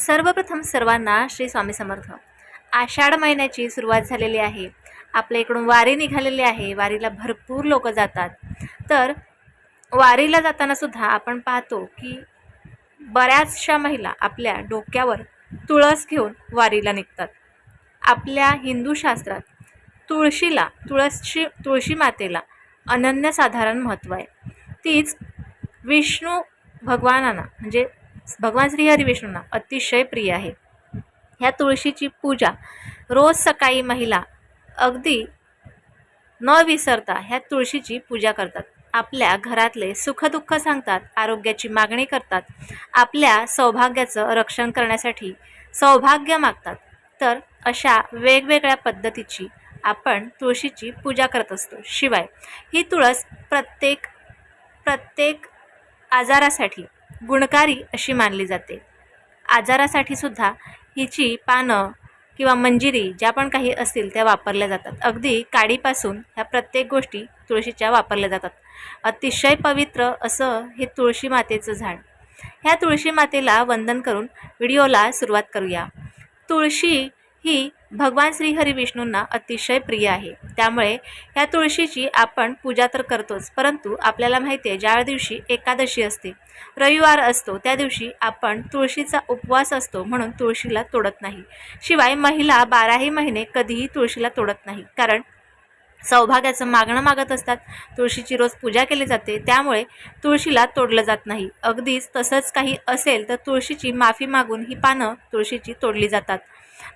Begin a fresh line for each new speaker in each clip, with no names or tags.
सर्वप्रथम सर्वांना श्री स्वामी समर्थ. आषाढ महिन्याची सुरुवात झालेली आहे. आपल्या इकडून वारी निघालेली आहे. वारीला भरपूर लोक जातात. तर वारीला जाताना सुद्धा आपण पाहतो की बऱ्याचशा महिला आपल्या डोक्यावर तुळस घेऊन वारीला निघतात. आपल्या हिंदू शास्त्रात तुळशीला तुळशी तुळशी मातेला अनन्यसाधारण महत्त्व आहे. तीच विष्णू भगवानांना म्हणजे भगवान श्रीहरी विष्णूंना अतिशय प्रिय आहे. ह्या तुळशीची पूजा रोज सकाळी महिला अगदी न विसरता ह्या तुळशीची पूजा करतात. आपल्या घरातले सुखदुःख सांगतात आरोग्याची मागणी करतात आपल्या सौभाग्याचं रक्षण करण्यासाठी सौभाग्य मागतात. तर अशा वेगवेगळ्या पद्धतीची आपण तुळशीची पूजा करत असतो. शिवाय ही तुळस प्रत्येक प्रत्येक आजारासाठी गुणकारी अशी मानली जाते. आजारासाठी सुद्धा हिची पानं किंवा मंजिरी ज्या पण काही असतील त्या वापरल्या जातात. अगदी काडीपासून ह्या प्रत्येक गोष्टी तुळशीच्या वापरल्या जातात. अतिशय पवित्र असं हे तुळशी मातेचं झाड. ह्या तुळशी मातेला वंदन करून व्हिडिओला सुरुवात करूया. तुळशी ही भगवान श्रीहरी विष्णूंना अतिशय प्रिय आहे. त्यामुळे ह्या तुळशीची आपण पूजा तर करतोच परंतु आपल्याला माहिती आहे ज्या दिवशी एकादशी असते रविवार असतो त्या दिवशी आपण तुळशीचा उपवास असतो म्हणून तुळशीला तोडत नाही. शिवाय महिला बाराही महिने कधीही तुळशीला तोडत नाही कारण सौभाग्याचं मागणं मागत असतात. तुळशीची रोज पूजा केली जाते त्यामुळे तुळशीला तोडलं जात नाही. अगदीच तसंच काही असेल तर तुळशीची माफी मागून ही पानं तुळशीची तोडली जातात.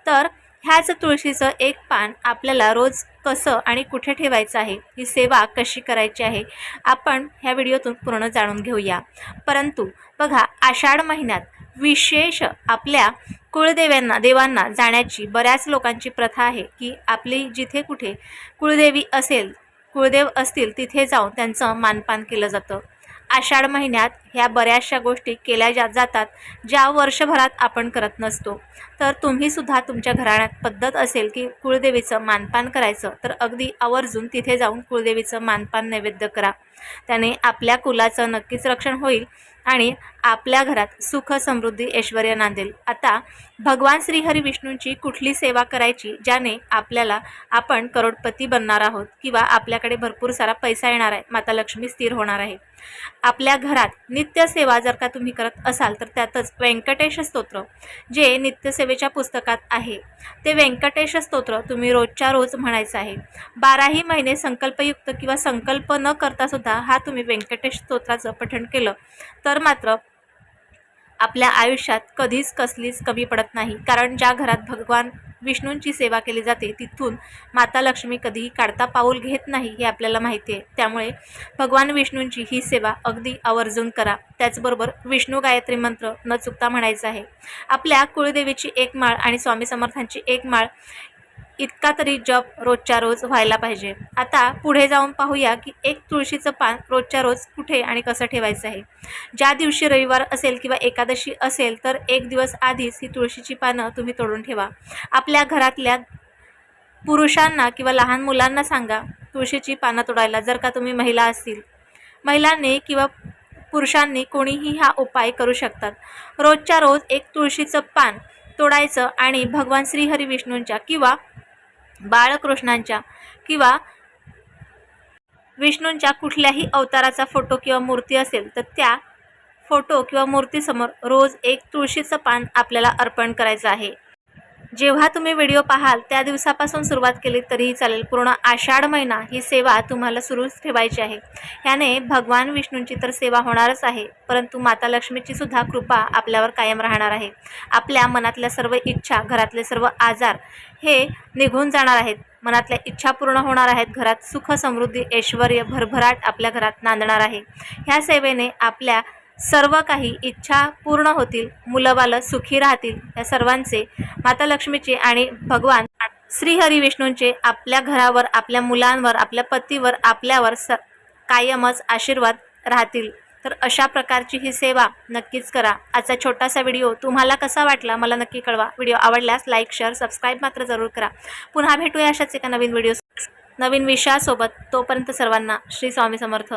तर ह्याच तुळशीचं एक पान आपल्याला रोज कसं आणि कुठे ठेवायचं आहे? ही सेवा कशी करायची आहे? आपण ह्या व्हिडिओतून पूर्ण जाणून घेऊया. परंतु बघा आषाढ महिन्यात विशेष आपल्या कुळदेव्यांना देवांना जाण्याची बऱ्याच लोकांची प्रथा आहे की आपली जिथे कुठे कुळदेवी असेल कुळदेव असतील तिथे जाऊन त्यांचं मानपान केलं जातं. आषाढ महिन्यात ह्या बऱ्याचशा गोष्टी केल्या जा जातात ज्या वर्षभरात आपण करत नसतो. तर तुम्हीसुद्धा तुमच्या घराण्यात पद्धत असेल की कुळदेवीचं मानपान करायचं तर अगदी आवर्जून तिथे जाऊन कुळदेवीचं मानपान नैवेद्य करा. त्याने आपल्या कुलाचं नक्कीच रक्षण होईल. आणि आपल्या घरात सुख समृद्धी ऐश्वर नांदेल. आता भगवान श्रीहरी विष्णूंची कुठली सेवा करायची ज्याने आपल्याला आपण करोडपती बनणार आहोत किंवा आपल्याकडे भरपूर सारा पैसा येणार आहे माता लक्ष्मी स्थिर होणार आहे. आपल्या घरात नित्यसेवा जर का तुम्ही करत असाल तर त्यातच व्यंकटेश स्तोत्र जे नित्यसेवेच्या पुस्तकात आहे. ते व्यंकटेश स्तोत्र तुम्ही रोजच्या रोज म्हणायचं आहे. बाराही महिने संकल्पयुक्त किंवा संकल्प न करता सुद्धा हा तुम्ही व्यंकटेश स्तोत्राचं पठण केलं तर तर मात्र आपल्या आयुष्यात कधीच कसलीच कमी पडत नाही. कारण ज्या घरात भगवान विष्णूंची सेवा केली जाते तिथून माता लक्ष्मी कधीही काढता पाऊल घेत नाही हे आपल्याला माहिती आहे. त्यामुळे भगवान विष्णूंची ही सेवा अगदी आवर्जून करा. त्याचबरोबर विष्णू गायत्री मंत्र न चुकता म्हणायचा आहे. आपल्या कुळदेवीची एक माळ आणि स्वामी समर्थांची एक माळ इतका तरी जप रोजच्या रोज व्हायला पाहिजे. आता पुढे जाऊन पाहूया की एक तुळशीचं पान रोजच्या रोज कुठे आणि कसं ठेवायचं आहे. ज्या दिवशी रविवार असेल किंवा एकादशी असेल तर एक दिवस आधीच ही तुळशीची पानं तुम्ही तोडून ठेवा. आपल्या घरातल्या पुरुषांना किंवा लहान मुलांना सांगा तुळशीची पानं तोडायला जर का तुम्ही महिला असतील. महिलांनी किंवा पुरुषांनी कोणीही हा उपाय करू शकतात. रोजच्या रोज एक तुळशीचं पान तोडायचं आणि भगवान श्रीहरी विष्णूंच्या किंवा बाळकृष्णांच्या किंवा विष्णूंच्या कुठल्याही अवताराचा फोटो किंवा मूर्ती असेल तर त्या फोटो किंवा मूर्तीसमोर रोज एक तुळशीचं पान आपल्याला अर्पण करायचं आहे. जेव्हा तुम्ही व्हिडिओ पाहाल त्या दिवसापासून सुरुवात केली तरीही चालेल. पूर्ण आषाढ महिना ही सेवा तुम्हाला सुरूच ठेवायची आहे. ह्याने भगवान विष्णूंची तर सेवा होणारच आहे परंतु माता लक्ष्मीची सुद्धा कृपा आपल्यावर कायम राहणार आहे. आपल्या मनातल्या सर्व इच्छा घरातले सर्व आजार हे निघून जाणार आहेत. मनातल्या इच्छा पूर्ण होणार आहेत. घरात सुख समृद्धी ऐश्वर भरभराट आपल्या घरात नांदणार आहे. ह्या सेवेने आपल्या सर्व काही इच्छा पूर्ण होतील मुलंबालं सुखी राहतील या सर्वांचे माता लक्ष्मीचे आणि भगवान श्रीहरी विष्णूंचे आपल्या घरावर आपल्या मुलांवर आपल्या पतीवर आपल्यावर स कायमच आशीर्वाद राहतील. तर अशा प्रकारची ही सेवा नक्कीच करा. आजचा छोटासा व्हिडिओ तुम्हाला कसा वाटला मला नक्की कळवा. व्हिडिओ आवडल्यास लाईक शेअर सबस्क्राईब मात्र जरूर करा. पुन्हा भेटूया अशाच एका नवीन व्हिडिओ नवीन विषयासोबत तोपर्यंत सर्वांना श्री स्वामी समर्थ.